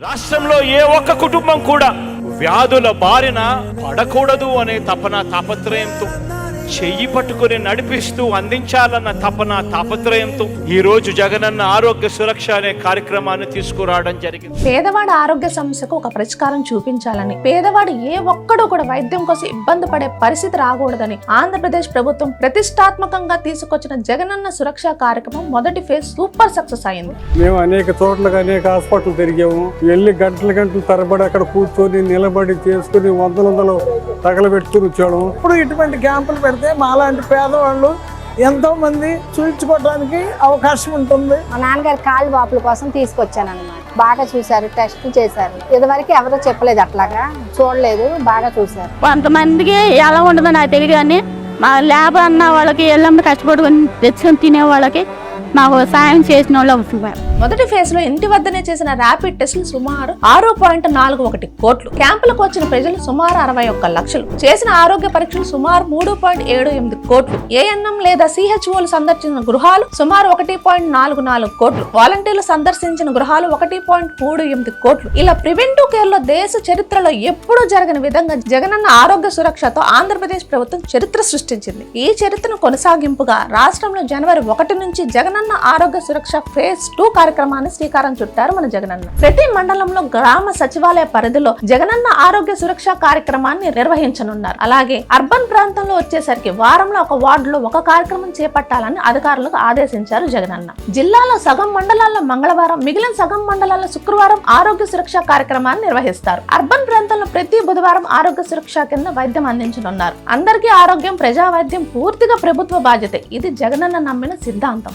రాష్ట్రంలో ఏ ఒక్క కుటుంబం కూడా వ్యాధుల బారిన పడకూడదు అనే తపన తాపత్రయంతో చెయ్యి పట్టుకుని నడిపిస్తూ అందించాలన్న తపన తాపత్రయంతో ఈ రోజు జగనన్న ఆరోగ్య సురక్ష అనే కార్యక్రమాన్ని తీసుకురావడం జరిగింది. పేదవాడి ఆరోగ్య సమస్యకు ఒక పరిష్కారం చూపించాలని పేదవాడు ఏ ఒక్కడూ కూడా వైద్యం కోసం ఇబ్బంది పడే పరిస్థితి రాకూడదని ఆంధ్రప్రదేశ్ ప్రభుత్వం ప్రతిష్టాత్మకంగా తీసుకొచ్చిన జగనన్న సురక్ష కార్యక్రమం మొదటి ఫేజ్ సూపర్ సక్సెస్ అయింది. మేము అనేక చోట్లకి అనేక హాస్పిటల్ తిరిగాము. వెళ్ళి గంటల గంటలు తరబడి అక్కడ కూర్చొని నిలబడి చేసుకుని వందల వందలు తగలబెట్టుకుని వచ్చాము ఇప్పుడు ఇటువంటి క్యాంపులు పెడితే మాలాంటి పేదవాళ్ళు ఎంతో మంది చూపించుకోవడానికి అవకాశం ఉంటుంది. మా నాన్నగారి కాళ్ళు వాపుల కోసం తీసుకొచ్చాను అనమాట బాగా చూశారు టెస్ట్ చేశారు. ఇదివరకు ఎవరో చెప్పలేదు అట్లాగా. చూడలేదు బాగా చూశారు. కొంతమందికి ఎలా ఉండదో నాకు తెలియదు కానీ మా లేబర్ అన్న వాళ్ళకి ఎల్లమ్మ కష్టపడుకొని తెచ్చుకొని తినే వాళ్ళకి మాకు సాయం చేసిన వాళ్ళు మొదటి ఫేజ్లో ఇంటి వద్దనే చేసిన ర్యాపిడ్ టెస్టులు సుమారు ఆరు పాయింట్ నాలుగు ఒకటి కోట్లు. క్యాంపులకు వచ్చిన ప్రజలు సుమారు అరవై ఒక్క లక్షలు. చేసిన ఆరోగ్య పరీక్షలు సుమారు మూడు పాయింట్ ఏడు ఎనిమిది కోట్లు. ఏఎన్ఎం లేదా సిహెచ్ఓలు సందర్శించిన గృహాలు సుమారు ఒకటి పాయింట్ నాలుగు నాలుగు కోట్లు. వాలంటీర్లు సందర్శించిన గృహాలు ఒకటి పాయింట్ మూడు ఎనిమిది కోట్లు. ఇలా ప్రివెంటివ్ కేర్లో దేశ చరిత్రలో ఎప్పుడూ జరగని విధంగా జగనన్న ఆరోగ్య సురక్షతో ఆంధ్రప్రదేశ్ ప్రభుత్వం చరిత్ర సృష్టించింది. ఈ చరిత్రను కొనసాగింపుగా రాష్ట్రంలో జనవరి ఒకటి నుంచి జగన్ జగనన్న ఆరోగ్య సురక్ష ఫేజ్ టూ కార్యక్రమాన్ని శ్రీకారం చుట్టారు మన జగనన్న. ప్రతి మండలంలో గ్రామ సచివాలయ పరిధిలో జగనన్న ఆరోగ్య సురక్ష కార్యక్రమాన్ని నిర్వహించనున్నారు. అలాగే అర్బన్ ప్రాంతంలో వచ్చేసరికి వారంలో ఒక వార్డులో ఒక కార్యక్రమం చేపట్టాలని అధికారులకు ఆదేశించారు జగనన్న. జిల్లాలో సగం మండలాల్లో మంగళవారం మిగిలిన సగం మండలాల్లో శుక్రవారం ఆరోగ్య సురక్ష కార్యక్రమాన్ని నిర్వహిస్తారు. అర్బన్ ప్రాంతంలో ప్రతి బుధవారం ఆరోగ్య సురక్ష కింద వైద్యం అందించనున్నారు. అందరికీ ఆరోగ్యం ప్రజా వైద్యం పూర్తిగా ప్రభుత్వ బాధ్యత. ఇది జగనన్న నమ్మిన సిద్ధాంతం.